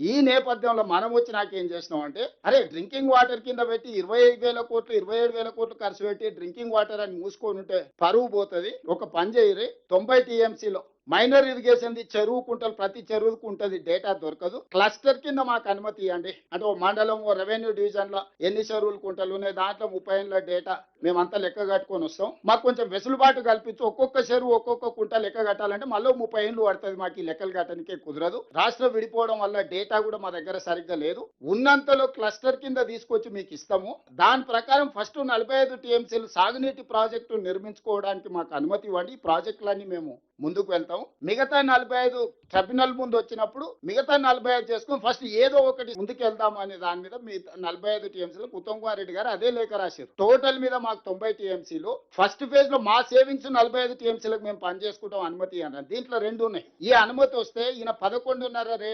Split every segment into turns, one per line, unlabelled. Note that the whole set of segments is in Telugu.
ఈ నేపథ్యంలో మనం వచ్చి నాకేం చేసినాం అంటే అరే డ్రింకింగ్ వాటర్ కింద పెట్టి ఇరవై ఐదు వేల కోట్లు ఇరవై ఏడు వేల కోట్లు ఖర్చు పెట్టి డ్రింకింగ్ వాటర్ అని మూసుకొని ఉంటే పరువు పోతుంది. ఒక పని చేయరు తొంభై టీఎంసీలో మైనర్ ఇరిగేషన్ చెరువు కుంటలు ప్రతి చెరువుకు ఉంటుంది డేటా దొరకదు. క్లస్టర్ కింద మాకు అనుమతి ఇవ్వండి అంటే ఓ మండలం ఓ రెవెన్యూ డివిజన్లో ఎన్ని చెరువులు కుంటలు ఉన్నాయి దాంట్లో ముప్పై ఏళ్ళ డేటా మేమంతా లెక్క కట్టుకొని వస్తాం. మాకు కొంచెం వెసులుబాటు కల్పించి ఒక్కొక్క చెరువు ఒక్కొక్క కుంట లెక్క కట్టాలంటే మళ్ళీ ముప్పై ఏళ్ళు పడుతుంది మాకు ఈ లెక్కలు కట్టడానికే కుదరదు. రాష్ట్రం విడిపోవడం వల్ల డేటా కూడా మా దగ్గర సరిగ్గా లేదు. ఉన్నంతలో క్లస్టర్ కింద తీసుకొచ్చి మీకు ఇస్తాము. దాని ప్రకారం ఫస్ట్ నలభై ఐదు టీఎంసీలు సాగునీటి ప్రాజెక్టు నిర్మించుకోవడానికి మాకు అనుమతి ఇవ్వండి. ఈ ప్రాజెక్టులన్నీ మేము ముందుకు వెళ్తాం. మిగతా నలభై ఐదు ట్రిబ్యునల్ ముందు వచ్చినప్పుడు మిగతా నలభై ఐదు చేసుకుని ఫస్ట్ ఏదో ఒకటి ముందుకు వెళ్దాం అనే దాని మీద మీ నలభై ఐదు టీఎంసీలు ఉత్తమ్ కుమార్ రెడ్డి గారు అదే లేఖ రాశారు. టోటల్ మీద మాకు తొంభై టీఎంసీలు. ఫస్ట్ ఫేజ్లో మా సేవింగ్స్ నలభై ఐదు టీఎంసీలకు మేము పని చేసుకుంటాం అనుమతి అన్నారు దీంట్లో రెండు ఉన్నాయి. ఈ అనుమతి వస్తే ఈయన పదకొండున్నర రే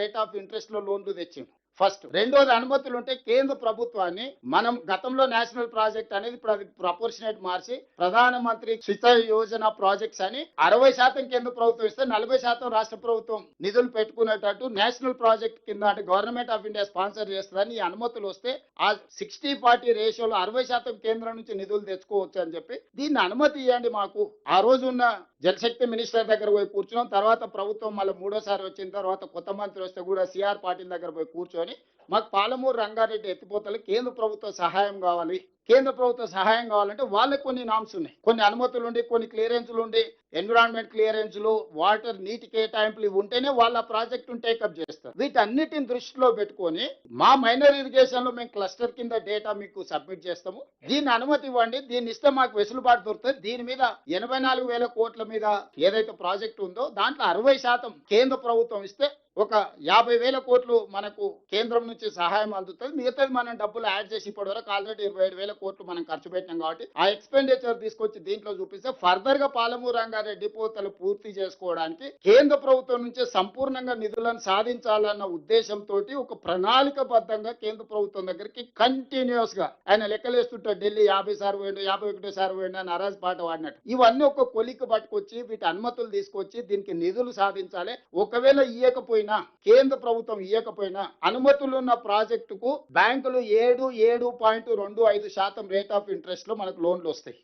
రేట్ ఆఫ్ ఇంట్రెస్ట్లో లోన్లు తెచ్చిండు. ఫస్ట్ రెండోది అనుమతులు ఉంటే కేంద్ర ప్రభుత్వాన్ని మనం గతంలో నేషనల్ ప్రాజెక్ట్ అనేది ఇప్పుడు అది ప్రపోర్షనేట్ మార్చి ప్రధానమంత్రి శిత యోజన ప్రాజెక్ట్స్ అని అరవై శాతం కేంద్ర ప్రభుత్వం ఇస్తే నలభై శాతం రాష్ట్ర ప్రభుత్వం నిధులు పెట్టుకునేటట్టు నేషనల్ ప్రాజెక్ట్ కింద అంటే గవర్నమెంట్ ఆఫ్ ఇండియా స్పాన్సర్ చేస్తుందని ఈ అనుమతులు వస్తే ఆ సిక్స్టీ ఫార్టీ రేషియోలో అరవై శాతం కేంద్రం నుంచి నిధులు తెచ్చుకోవచ్చు అని చెప్పి దీన్ని అనుమతి ఇవ్వండి మాకు. ఆ రోజు ఉన్న జలశక్తి మినిస్టర్ దగ్గర పోయి కూర్చున్నాం. తర్వాత ప్రభుత్వం మళ్ళీ మూడోసారి వచ్చిన తర్వాత కొత్త మంత్రి వస్తే కూడా సిఆర్ పాటిల్ దగ్గర పోయి కూర్చొని మాకు పాలమూరు రంగారెడ్డి ఎత్తిపోతలు కేంద్ర ప్రభుత్వ సహాయం కావాలి. కేంద్ర ప్రభుత్వ సహాయం కావాలంటే వాళ్ళకి కొన్ని నామ్స్ ఉన్నాయి. కొన్ని అనుమతులు ఉండి కొన్ని క్లియరెన్స్లు ఉండి ఎన్విరాన్మెంట్ క్లియరెన్స్లు వాటర్ నీటి కేటాయింపులు ఇవి ఉంటేనే వాళ్ళ ప్రాజెక్టును టేకప్ చేస్తారు. వీటన్నిటిని దృష్టిలో పెట్టుకొని మా మైనర్ ఇరిగేషన్లో మేము క్లస్టర్ కింద డేటా మీకు సబ్మిట్ చేస్తాము. దీన్ని అనుమతి ఇవ్వండి. దీన్ని ఇస్తే మాకు వెసులుబాటు దొరుకుతుంది. దీని మీద ఎనభై నాలుగు వేల కోట్ల మీద ఏదైతే ప్రాజెక్ట్ ఉందో దాంట్లో అరవై శాతం కేంద్ర ప్రభుత్వం ఇస్తే ఒక యాభై వేల కోట్లు మనకు కేంద్రం నుంచి సహాయం అందుతుంది. మిగతాది మనం డబ్బులు యాడ్ చేసి ఇప్పటి వరకు ఆల్రెడీ ఇరవై ఏడు వేల కోట్లు మనం ఖర్చు పెట్టినాం కాబట్టి ఆ ఎక్స్పెండిచర్ తీసుకొచ్చి దీంట్లో చూపిస్తే ఫర్దర్గా పాలమూరు రంగారెడ్డి పోతలు పూర్తి చేసుకోవడానికి కేంద్ర ప్రభుత్వం నుంచి సంపూర్ణంగా నిధులను సాధించాలన్న ఉద్దేశంతో ఒక ప్రణాళికబద్ధంగా కేంద్ర ప్రభుత్వం దగ్గరికి కంటిన్యూస్గా ఆయన లెక్కలేస్తుంటాడు. ఢిల్లీ యాభై సార్ పోయిండు యాభై ఒకటో సార్ పోయిండు అని అరాజ్ పాట వాడినట్టు ఇవన్నీ ఒక కొలికి పట్టుకొచ్చి వీటి అనుమతులు తీసుకొచ్చి దీనికి నిధులు సాధించాలి. ఒకవేళ ఇయ్యకపోయినా కేంద్ర ప్రభుత్వం ఇవ్వకపోయినా అనుమతులున్న ప్రాజెక్టుకు బ్యాంకులు ఏడు ఏడు పాయింట్ రెండు ఐదు శాతం రేట్ ఆఫ్ ఇంట్రెస్ట్లో మనకు లోన్లు వస్తాయి.